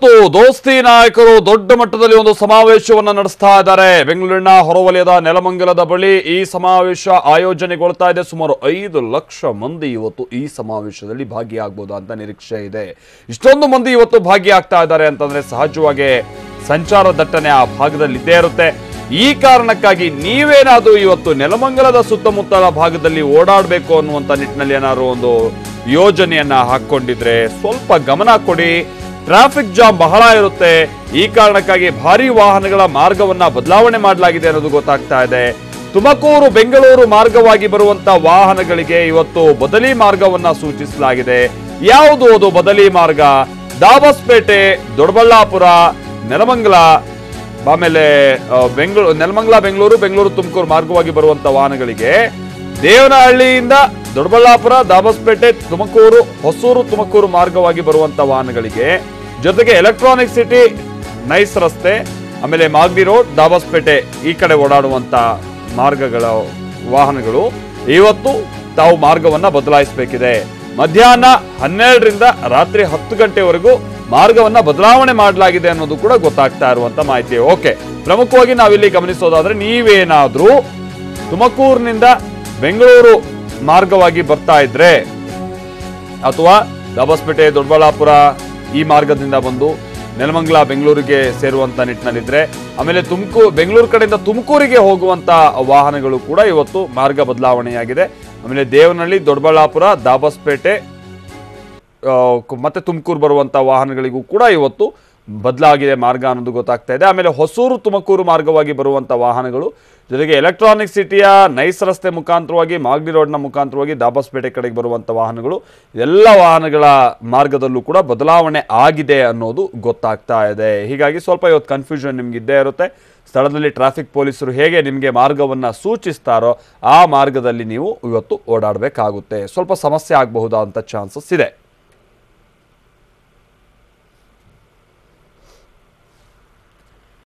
ಇವತ್ತು ದೋಸ್ತಿ ನಾಯಕರು ದೊಡ್ಡ ಮಟ್ಟದಲ್ಲಿ ಒಂದು ಸಮಾವೇಶವನ್ನು ನಡೆಸ್ತಾ ಇದ್ದಾರೆ. ಬೆಂಗಳೂರಿನ ಹೊರವಲಯದ ನೆಲಮಂಗಲದ ಬಳಿ ಈ ಸಮಾವೇಶ ಆಯೋಜನೆಗೊಳ್ತಾ ಇದೆ. ಸುಮಾರು ಐದು ಲಕ್ಷ ಮಂದಿ ಇವತ್ತು ಈ ಸಮಾವೇಶದಲ್ಲಿ ಭಾಗಿಯಾಗಬಹುದು ಅಂತ ನಿರೀಕ್ಷೆ ಇದೆ. ಇಷ್ಟೊಂದು ಮಂದಿ ಇವತ್ತು ಭಾಗಿಯಾಗ್ತಾ ಇದ್ದಾರೆ ಅಂತಂದ್ರೆ ಸಹಜವಾಗಿ ಸಂಚಾರ ದಟ್ಟಣೆ ಆ ಭಾಗದಲ್ಲಿ ಇದ್ದೇ ಇರುತ್ತೆ. ಈ ಕಾರಣಕ್ಕಾಗಿ ನೀವೇನಾದರೂ ಇವತ್ತು ನೆಲಮಂಗಲದ ಸುತ್ತಮುತ್ತಲ ಭಾಗದಲ್ಲಿ ಓಡಾಡಬೇಕು ಅನ್ನುವಂತ ನಿಟ್ಟಿನಲ್ಲಿ ಏನಾದ್ರು ಒಂದು ಯೋಜನೆಯನ್ನ ಹಾಕೊಂಡಿದ್ರೆ ಸ್ವಲ್ಪ ಗಮನ ಕೊಡಿ. ಟ್ರಾಫಿಕ್ ಜಾಮ್ ಬಹಳ ಇರುತ್ತೆ. ಈ ಕಾರಣಕ್ಕಾಗಿ ಭಾರಿ ವಾಹನಗಳ ಮಾರ್ಗವನ್ನ ಬದಲಾವಣೆ ಮಾಡಲಾಗಿದೆ ಅನ್ನೋದು ಗೊತ್ತಾಗ್ತಾ ಇದೆ. ತುಮಕೂರು, ಬೆಂಗಳೂರು ಮಾರ್ಗವಾಗಿ ಬರುವಂತ ವಾಹನಗಳಿಗೆ ಇವತ್ತು ಬದಲಿ ಮಾರ್ಗವನ್ನ ಸೂಚಿಸಲಾಗಿದೆ. ಯಾವುದು ಅದು ಬದಲಿ ಮಾರ್ಗ? ದಾಬಸ್ಪೇಟೆ, ದೊಡ್ಡಬಳ್ಳಾಪುರ, ನೆಲಮಂಗಲ, ಆಮೇಲೆ ಬೆಂಗಳೂರು ನೆಲಮಂಗಲ, ಬೆಂಗಳೂರು ಬೆಂಗಳೂರು, ತುಮಕೂರು ಮಾರ್ಗವಾಗಿ ಬರುವಂತ ವಾಹನಗಳಿಗೆ ದೇವನಹಳ್ಳಿಯಿಂದ ದೊಡ್ಡಬಳ್ಳಾಪುರ, ದಾಬಸ್ಪೇಟೆ, ತುಮಕೂರು, ಹೊಸೂರು ತುಮಕೂರು ಮಾರ್ಗವಾಗಿ ಬರುವಂತ ವಾಹನಗಳಿಗೆ ಜೊತೆಗೆ ಎಲೆಕ್ಟ್ರಾನಿಕ್ ಸಿಟಿ ನೈಸ್ ರಸ್ತೆ, ಆಮೇಲೆ ಮಾಗ್ಡಿ ರೋಡ್ ದಾಬಸ್ಪೇಟೆ, ಈ ಕಡೆ ಓಡಾಡುವಂತ ಮಾರ್ಗಗಳ ವಾಹನಗಳು. ಇವತ್ತು ತಾವು ಮಾರ್ಗವನ್ನ ಬದಲಾಯಿಸಬೇಕಿದೆ. ಮಧ್ಯಾಹ್ನ ಹನ್ನೆರಡರಿಂದ ರಾತ್ರಿ ಹತ್ತು ಗಂಟೆವರೆಗೂ ಮಾರ್ಗವನ್ನ ಬದಲಾವಣೆ ಮಾಡಲಾಗಿದೆ ಅನ್ನೋದು ಕೂಡ ಗೊತ್ತಾಗ್ತಾ ಇರುವಂತ ಮಾಹಿತಿ. ಓಕೆ, ಪ್ರಮುಖವಾಗಿ ನಾವಿಲ್ಲಿ ಗಮನಿಸೋದಾದ್ರೆ ನೀವೇನಾದ್ರೂ ತುಮಕೂರಿನಿಂದ ಬೆಂಗಳೂರು ಮಾರ್ಗವಾಗಿ ಬರ್ತಾ ಇದ್ರೆ, ಅಥವಾ ದಾಬಸ್ಪೇಟೆ, ದೊಡ್ಡಬಳ್ಳಾಪುರ ಈ ಮಾರ್ಗದಿಂದ ಬಂದು ನೆಲಮಂಗ್ಲ, ಬೆಂಗಳೂರಿಗೆ ಸೇರುವಂತ ನಿಟ್ಟಿನಲ್ಲಿದ್ರೆ, ಆಮೇಲೆ ತುಮಕೂ, ಬೆಂಗಳೂರು ಕಡೆಯಿಂದ ತುಮಕೂರಿಗೆ ಹೋಗುವಂತ ವಾಹನಗಳು ಕೂಡ ಇವತ್ತು ಮಾರ್ಗ ಬದಲಾವಣೆಯಾಗಿದೆ. ಆಮೇಲೆ ದೇವನಹಳ್ಳಿ, ದೊಡ್ಡಬಳ್ಳಾಪುರ, ದಾಬಸ್ಪೇಟೆ ಮತ್ತೆ ತುಮಕೂರು ಬರುವಂತ ವಾಹನಗಳಿಗೂ ಕೂಡ ಇವತ್ತು ಬದಲಾಗಿದೆ ಮಾರ್ಗ ಅನ್ನೋದು ಗೊತ್ತಾಗ್ತಾ ಇದೆ. ಆಮೇಲೆ ಹೊಸೂರು ತುಮಕೂರು ಮಾರ್ಗವಾಗಿ ಬರುವಂಥ ವಾಹನಗಳು, ಜೊತೆಗೆ ಎಲೆಕ್ಟ್ರಾನಿಕ್ ಸಿಟಿಯ ನೈಸ್ ರಸ್ತೆ ಮುಖಾಂತರವಾಗಿ, ಮಾಗಡಿ ರೋಡ್ನ ಮುಖಾಂತರವಾಗಿ, ದಾಬಸ್ಪೇಟೆ ಕಡೆಗೆ ಬರುವಂಥ ವಾಹನಗಳು ಎಲ್ಲ ವಾಹನಗಳ ಮಾರ್ಗದಲ್ಲೂ ಕೂಡ ಬದಲಾವಣೆ ಆಗಿದೆ ಅನ್ನೋದು ಗೊತ್ತಾಗ್ತಾ ಇದೆ. ಹೀಗಾಗಿ ಸ್ವಲ್ಪ ಇವತ್ತು ಕನ್ಫ್ಯೂಷನ್ ನಿಮ್ಗೆ ಇದ್ದೇ ಇರುತ್ತೆ. ಸ್ಥಳದಲ್ಲಿ ಟ್ರಾಫಿಕ್ ಪೊಲೀಸರು ಹೇಗೆ ನಿಮಗೆ ಮಾರ್ಗವನ್ನು ಸೂಚಿಸ್ತಾರೋ ಆ ಮಾರ್ಗದಲ್ಲಿ ನೀವು ಇವತ್ತು ಓಡಾಡಬೇಕಾಗುತ್ತೆ. ಸ್ವಲ್ಪ ಸಮಸ್ಯೆ ಆಗಬಹುದಾದಂಥ ಚಾನ್ಸಸ್ ಇದೆ.